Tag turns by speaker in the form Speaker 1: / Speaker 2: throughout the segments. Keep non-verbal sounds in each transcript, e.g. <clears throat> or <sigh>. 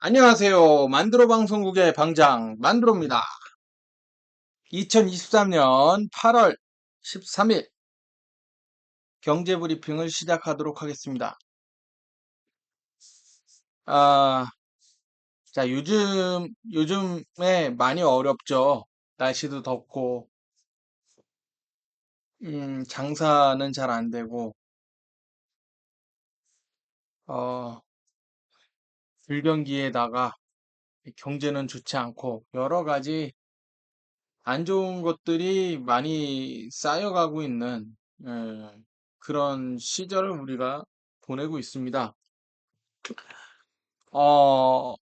Speaker 1: 안녕하세요. 만드로 방송국의 방장 만드로입니다. 2023년 8월 13일 경제 브리핑을 시작하도록 하겠습니다. 아, 자, 요즘 요즘에 많이 어렵죠. 날씨도 덥고 음, 장사는 잘 안 되고 어, 불경기에다가 경제는 좋지 않고 여러 가지 안 좋은 것들이 많이 쌓여가고 있는 예, 그런 시절을 우리가 보내고 있습니다. 어,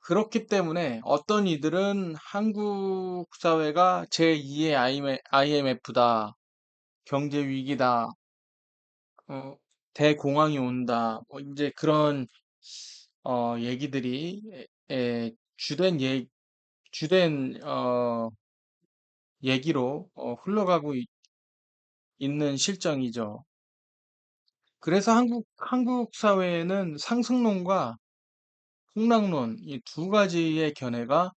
Speaker 1: 그렇기 때문에 어떤 이들은 한국 사회가 제2의 IMF다, 경제 위기다, 어, 대공황이 온다, 뭐 이제 그런 어, 얘기들이 에, 에, 주된 예, 주된 어, 얘기로 어, 흘러가고 있, 있는 실정이죠. 그래서 한국 한국 사회에는 상승론과 폭락론 이 두 가지의 견해가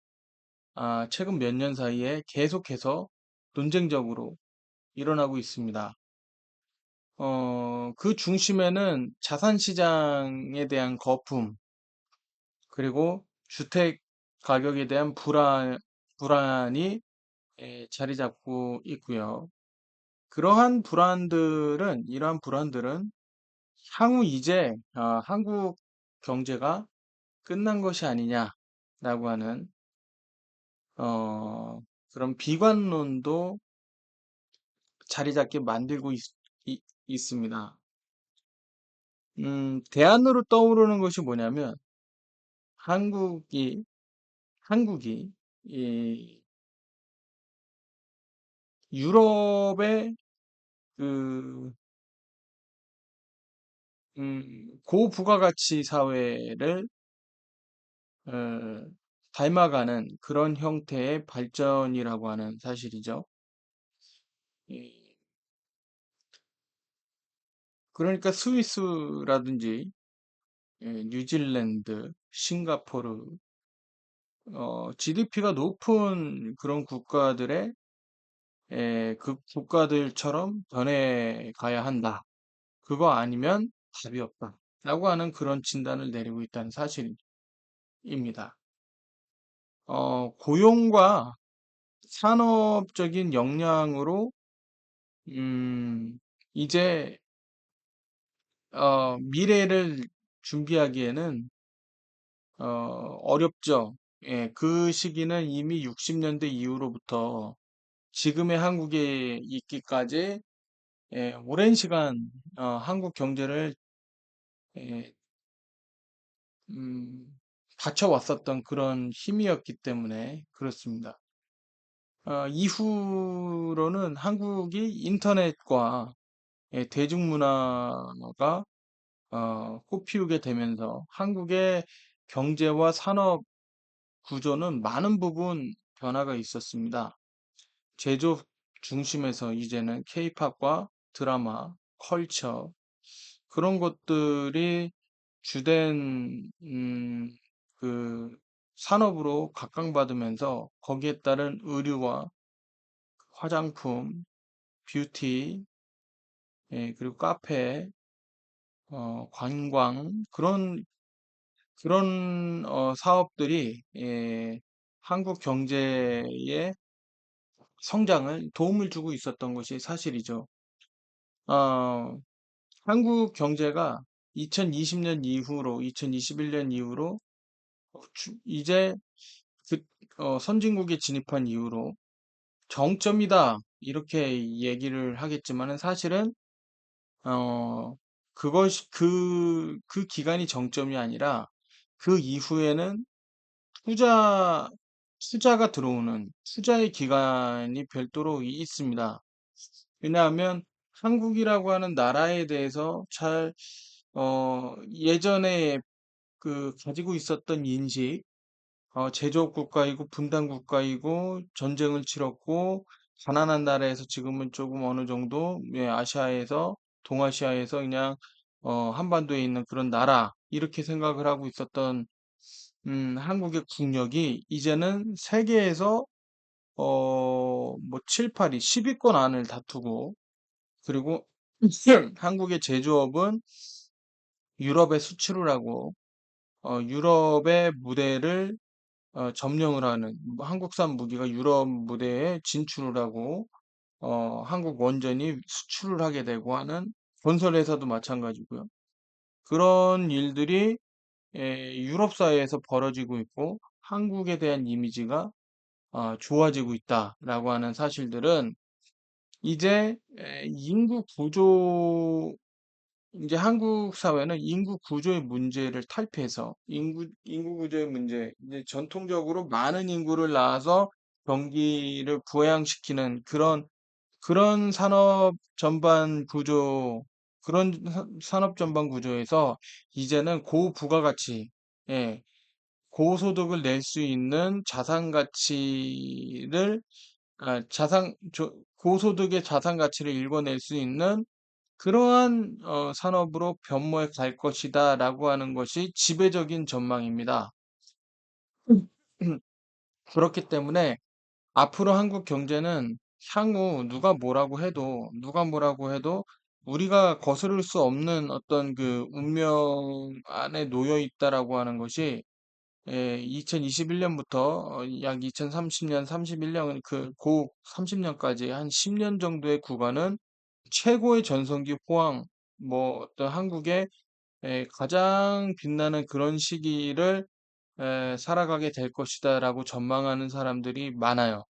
Speaker 1: 아, 최근 몇 년 사이에 계속해서 논쟁적으로 일어나고 있습니다. 어, 그 중심에는 자산 시장에 대한 거품, 그리고 주택 가격에 대한 불안, 불안이 에, 자리 잡고 있고요. 그러한 불안들은, 이러한 불안들은 향후 이제 아, 한국 경제가 끝난 것이 아니냐라고 하는 어, 그런 비관론도 자리 잡게 만들고 있, 습니다 음, 대안으로 떠오르는 것이 뭐냐면 한국이 한국이 이 유럽의 그 음, 고부가가치 사회를 어, 닮아가는 그런 형태의 발전이라고 하는 사실이죠. 이- 그러니까 스위스라든지 예, 뉴질랜드, 싱가포르, 어, GDP가 높은 그런 국가들의 에, 그 국가들처럼 변해 가야 한다. 그거 아니면 답이 없다. 라고 하는 그런 진단을 내리고 있다는 사실입니다. 어, 고용과 산업적인 역량으로 음, 이제 어, 미래를 준비하기에는 어, 어렵죠. 예, 그 시기는 이미 60년대 이후로부터 지금의 한국에 있기까지 예, 오랜 시간 어, 한국 경제를 예, 음, 받쳐왔었던 그런 힘이었기 때문에 그렇습니다. 어, 이후로는 한국이 인터넷과 예, 대중문화가 어, 꽃피우게 되면서 한국의 경제와 산업 구조는 많은 부분 변화가 있었습니다. 제조업 중심에서 이제는 케이팝과 드라마, 컬처 그런 것들이 주된 음, 그 산업으로 각광받으면서 거기에 따른 의류와 화장품, 뷰티, 예, 그리고 카페, 어, 관광 그런 그런 어, 사업들이 예, 한국 경제에 성장을 도움을 주고 있었던 것이 사실이죠. 어, 한국 경제가 2020년 이후로, 2021년 이후로 어, 주- 이제 그 어, 선진국에 진입한 이후로 정점이다 이렇게 얘기를 하겠지만은 사실은 어, 그것이 그, 그 기간이 정점이 아니라 그 이후에는 투자, 투자가 들어오는 투자의 기간이 별도로 이- 있습니다. 왜냐하면 한국이라고 하는 나라에 대해서 잘, 어, 예전에 그 가지고 있었던 인식, 어, 제조업 국가이고 분단 국가이고 전쟁을 치렀고 가난한 나라에서 지금은 조금 어느 정도 예, 아시아에서 동아시아에서 그냥 어, 한반도에 있는 그런 나라 이렇게 생각을 하고 있었던 음, 한국의 국력이 이제는 세계에서 어, 뭐 7, 8위, 10위권 안을 다투고 그리고 <clears throat> 한국의 제조업은 유럽에 수출을 하고 어, 유럽의 무대를 어, 점령을 하는 뭐 한국산 무기가 유럽 무대에 진출을 하고 어, 한국 원전이 수출을 하게 되고 하는 건설회사도 마찬가지고요. 그런 일들이 에, 유럽 사회에서 벌어지고 있고 한국에 대한 이미지가 어, 좋아지고 있다라고 하는 사실들은 이제 에, 인구 구조 이제 한국 사회는 인구 구조의 문제를 탈피해서 인구 인구 구조의 문제 이제 전통적으로 많은 인구를 낳아서 경기를 부양시키는 그런 그런 산업 전반 구조 그런 사- 산업 전반 구조에서 이제는 고부가가치 예, 고소득을 낼 수 있는 자산 가치를 아, 자산 조- 고소득의 자산 가치를 일궈낼 수 있는 그러한 어, 산업으로 변모해 갈 것이다 라고 하는 것이 지배적인 전망입니다. <clears throat> 그렇기 때문에 앞으로 한국 경제는 향후 누가 뭐라고 해도 누가 뭐라고 해도 우리가 거스를 수 없는 어떤 그 운명 안에 놓여 있다라고 하는 것이 예, 2021년부터 약 2030년, 31년 그고 30년까지 한 10년 정도의 구간은 최고의 전성기 호황, 뭐 어떤 한국의 에, 가장 빛나는 그런 시기를 에, 살아가게 될 것이다라고 전망하는 사람들이 많아요.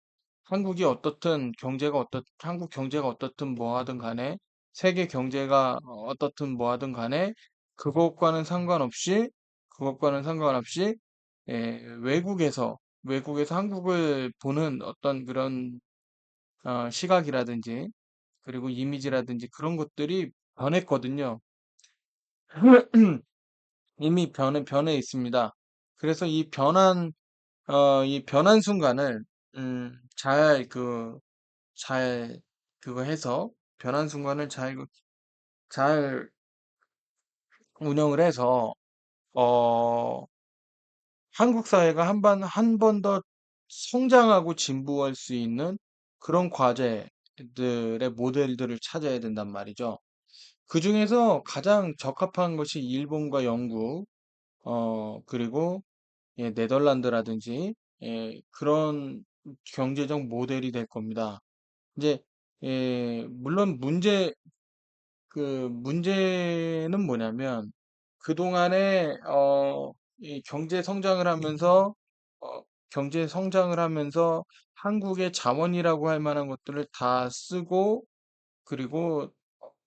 Speaker 1: 한국이 어떻든 경제가 어떻 한국 경제가 어떻든 뭐 하든 간에 세계 경제가 어떻든 뭐 하든 간에 그것과는 상관없이 그것과는 상관없이 에, 외국에서 외국에서 한국을 보는 어떤 그런 어, 시각이라든지 그리고 이미지라든지 그런 것들이 변했거든요. <clears throat> 이미 변해, 변해 있습니다. 그래서 이 변한, 어, 이 변한 순간을, 음, 잘, 그, 잘, 그거 해서, 변한 순간을 잘, 그- 잘 운영을 해서, 어, 한국 사회가 한 번, 한 번 더 성장하고 진보할 수 있는 그런 과제들의 모델들을 찾아야 된단 말이죠. 그 중에서 가장 적합한 것이 일본과 영국, 어, 그리고 예, 네덜란드라든지 예, 그런 경제적 모델이 될 겁니다. 이제 예, 물론 문제 그 문제는 뭐냐면 그동안에 어, 이 경제 성장을 하면서 어, 경제 성장을 하면서 한국의 자원이라고 할 만한 것들을 다 쓰고 그리고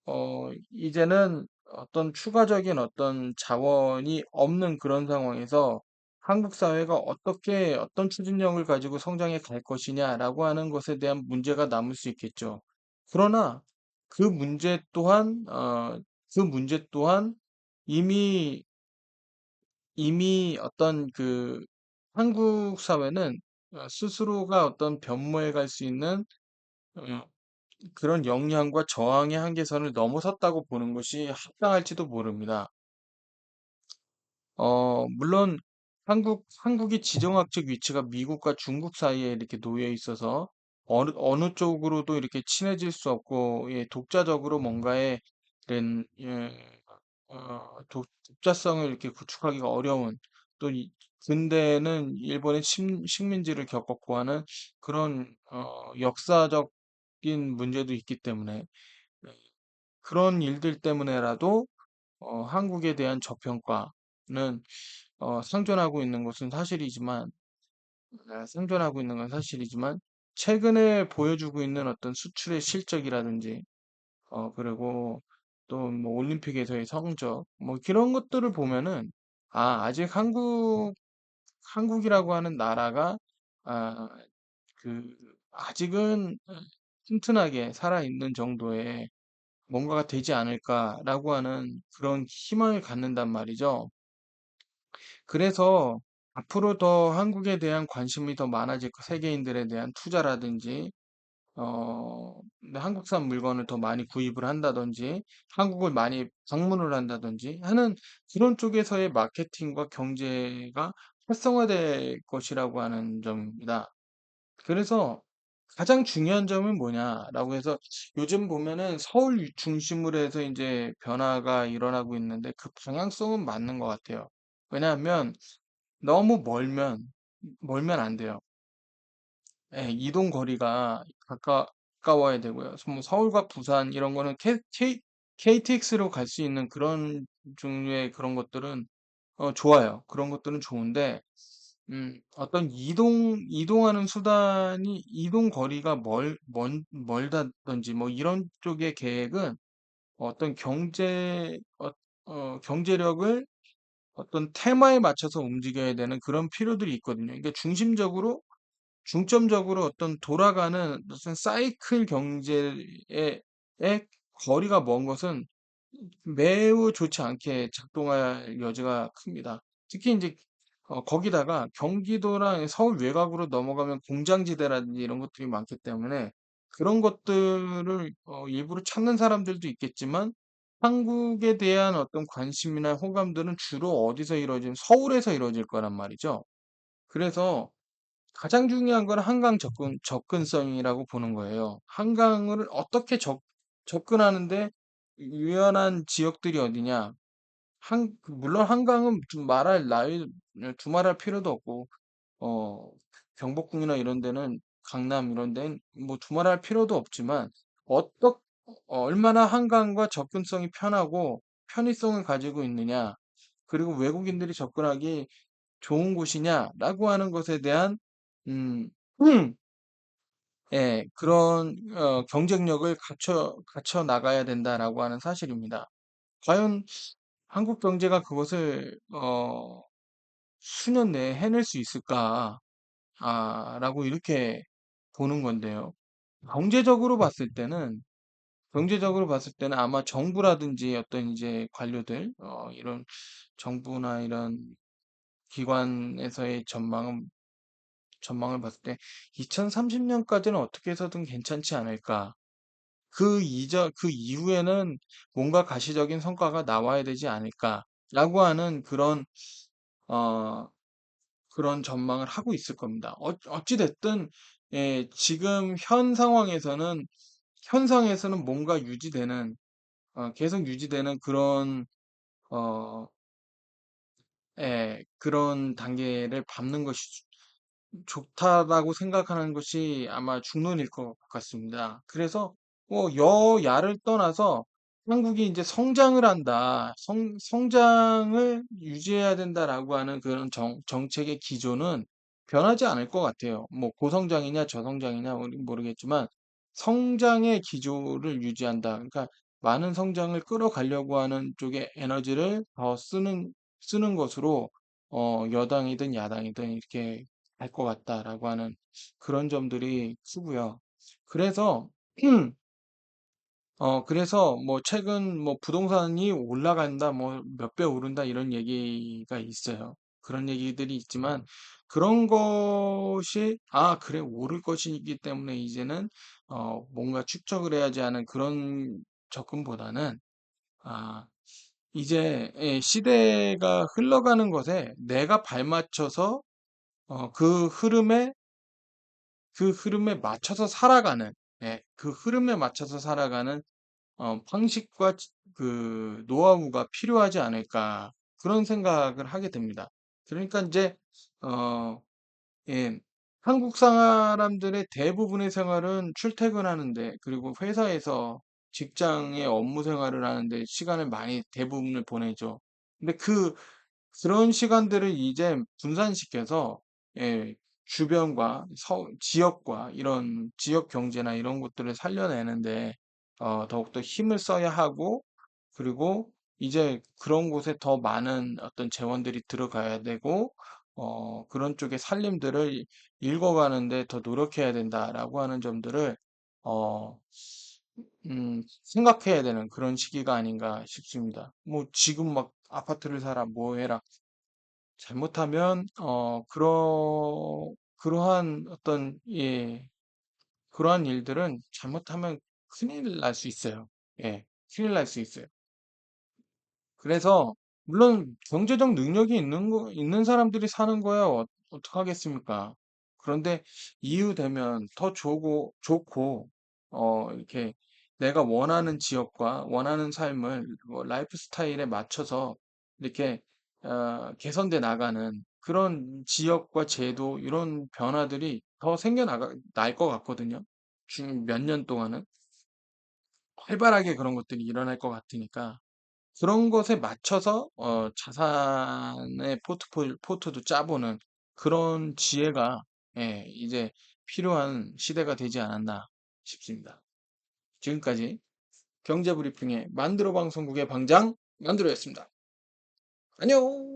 Speaker 1: 어, 이제는 어떤 추가적인 어떤 자원이 없는 그런 상황에서 한국 사회가 어떻게 어떤 추진력을 가지고 성장해 갈 것이냐라고 하는 것에 대한 문제가 남을 수 있겠죠. 그러나 그 문제 또한 어, 그 문제 또한 이미 이미 어떤 그 한국 사회는 어, 스스로가 어떤 변모해 갈 수 있는 어, 그런 역량과 저항의 한계선을 넘어섰다고 보는 것이 합당할지도 모릅니다. 어, 물론 한국, 한국의 지정학적 위치가 미국과 중국 사이에 이렇게 놓여 있어서 어느, 어느 쪽으로도 이렇게 친해질 수 없고, 예, 독자적으로 뭔가의 이런, 예, 어, 독, 독자성을 이렇게 구축하기가 어려운 또 이, 근대는 일본의 식, 식민지를 겪었고 하는 그런 어, 역사적인 문제도 있기 때문에 네, 그런 일들 때문에라도 어, 한국에 대한 저평가는 어, 상존하고 있는 것은 사실이지만 아, 생존하고 있는 건 사실이지만 최근에 보여주고 있는 어떤 수출의 실적이라든지 어 그리고 또 뭐 올림픽에서의 성적 뭐 그런 것들을 보면은 아 아직 한국 한국이라고 하는 나라가 아 그 아직은 튼튼하게 살아있는 정도의 뭔가가 되지 않을까라고 하는 그런 희망을 갖는단 말이죠. 그래서 앞으로 더 한국에 대한 관심이 더 많아질 거, 세계인들에 대한 투자라든지, 어, 네, 한국산 물건을 더 많이 구입을 한다든지, 한국을 많이 방문을 한다든지 하는 그런 쪽에서의 마케팅과 경제가 활성화될 것이라고 하는 점입니다. 그래서 가장 중요한 점은 뭐냐라고 해서 요즘 보면은 서울 유- 중심으로 해서 이제 변화가 일어나고 있는데 그 방향성은 맞는 것 같아요. 왜냐하면 너무 멀면, 멀면 안 돼요. 예, 이동 거리가 가까, 가까워야 되고요. 뭐 서울과 부산 이런 거는 K, K, KTX로 갈 수 있는 그런 종류의 그런 것들은 어, 좋아요. 그런 것들은 좋은데 음, 어떤 이동, 이동하는 수단이, 이동 거리가 멀, 멀, 멀다든지, 뭐, 이런 쪽의 계획은 어떤 경제, 어, 어, 경제력을 어떤 테마에 맞춰서 움직여야 되는 그런 필요들이 있거든요. 그러니까 중심적으로, 중점적으로 어떤 돌아가는 무슨 사이클 경제의 의 거리가 먼 것은 매우 좋지 않게 작동할 여지가 큽니다. 특히 이제 어, 거기다가 경기도랑 서울 외곽으로 넘어가면 공장지대라든지 이런 것들이 많기 때문에 그런 것들을 어, 일부러 찾는 사람들도 있겠지만 한국에 대한 어떤 관심이나 호감들은 주로 어디서 이루어지면 서울에서 이루어질 거란 말이죠. 그래서 가장 중요한 건 한강 접근, 접근성이라고 보는 거예요. 한강을 어떻게 접, 접근하는데 유연한 지역들이 어디냐? 한, 그 물론 한강은 좀 말할 나위, 두말할 필요도 없고, 어, 경복궁이나 이런 데는 강남 이런 데는 뭐 두말할 필요도 없지만, 어떻, 얼마나 한강과 접근성이 편하고 편의성을 가지고 있느냐, 그리고 외국인들이 접근하기 좋은 곳이냐라고 하는 것에 대한, 음, 음, 예, 그런, 어, 경쟁력을 갖춰, 갖춰 나가야 된다라고 하는 사실입니다. 과연 한국 경제가 그것을 어, 수년 내에 해낼 수 있을까? 아, 라고 이렇게 보는 건데요. 경제적으로 봤을 때는 경제적으로 봤을 때는 아마 정부라든지 어떤 이제 관료들 어, 이런 정부나 이런 기관에서의 전망은 전망을 봤을 때 2030년까지는 어떻게 해서든 괜찮지 않을까? 그 이전 그 이후에는 뭔가 가시적인 성과가 나와야 되지 않을까라고 하는 그런 어, 그런 전망을 하고 있을 겁니다. 어, 어찌 됐든 예, 지금 현 상황에서는 현상에서는 뭔가 유지되는 어, 계속 유지되는 그런 어, 예, 그런 단계를 밟는 것이 좋다라고 생각하는 것이 아마 중론일 것 같습니다. 그래서 뭐 여야를 떠나서 한국이 이제 성장을 한다, 성, 성장을 유지해야 된다라고 하는 그런 정, 정책의 기조는 변하지 않을 것 같아요. 뭐 고성장이냐 저성장이냐 모르겠지만 성장의 기조를 유지한다. 그러니까 많은 성장을 끌어가려고 하는 쪽에 에너지를 더 쓰는 쓰는 것으로 어, 여당이든 야당이든 이렇게 할 것 같다라고 하는 그런 점들이 크고요. 그래서 <clears throat> 어 그래서 뭐 최근 뭐 부동산이 올라간다 뭐 몇 배 오른다 이런 얘기가 있어요. 그런 얘기들이 있지만 그런 것이 아 그래 오를 것이기 때문에 이제는 어 뭔가 축적을 해야지 하는 그런 접근보다는 아 이제 예, 시대가 흘러가는 것에 내가 발맞춰서 어, 그 흐름에 그 흐름에 맞춰서 살아가는, 예, 그 흐름에 맞춰서 살아가는 어, 방식과 지- 그 노하우가 필요하지 않을까 그런 생각을 하게 됩니다. 그러니까 이제 어, 예, 한국 사람들의 대부분의 생활은 출퇴근하는데 그리고 회사에서 직장의 업무 생활을 하는데 시간을 많이 대부분을 보내죠. 근데 그 그런 시간들을 이제 분산시켜서 예, 주변과 서, 지역과 이런 지역 경제나 이런 것들을 살려내는데 어, 더욱더 힘을 써야 하고 그리고 이제 그런 곳에 더 많은 어떤 재원들이 들어가야 되고 어, 그런 쪽의 살림들을 읽어가는데 더 노력해야 된다라고 하는 점들을 어, 음, 생각해야 되는 그런 시기가 아닌가 싶습니다. 뭐 지금 막 아파트를 사라 뭐 해라 잘못하면 어 그러 그러한 어떤 예 그러한 일들은 잘못하면 큰일 날 수 있어요. 예, 큰일 날 수 있어요. 그래서 물론 경제적 능력이 있는 거, 있는 사람들이 사는 거야 어, 어떡하겠습니까? 그런데 이유 되면 더 좋고, 좋고, 어, 이렇게 내가 원하는 지역과 원하는 삶을 뭐 라이프 스타일에 맞춰서 이렇게 어, 개선돼 나가는 그런 지역과 제도 이런 변화들이 더 생겨나가 날 것 같거든요. 지금 몇년 동안은 활발하게 그런 것들이 일어날 것 같으니까. 그런 것에 맞춰서 어, 자산의 포트폴, 포트도 짜보는 그런 지혜가 예, 이제 필요한 시대가 되지 않았나 싶습니다. 지금까지 경제브리핑의 만들어 방송국의 방장 만들어였습니다. 안녕!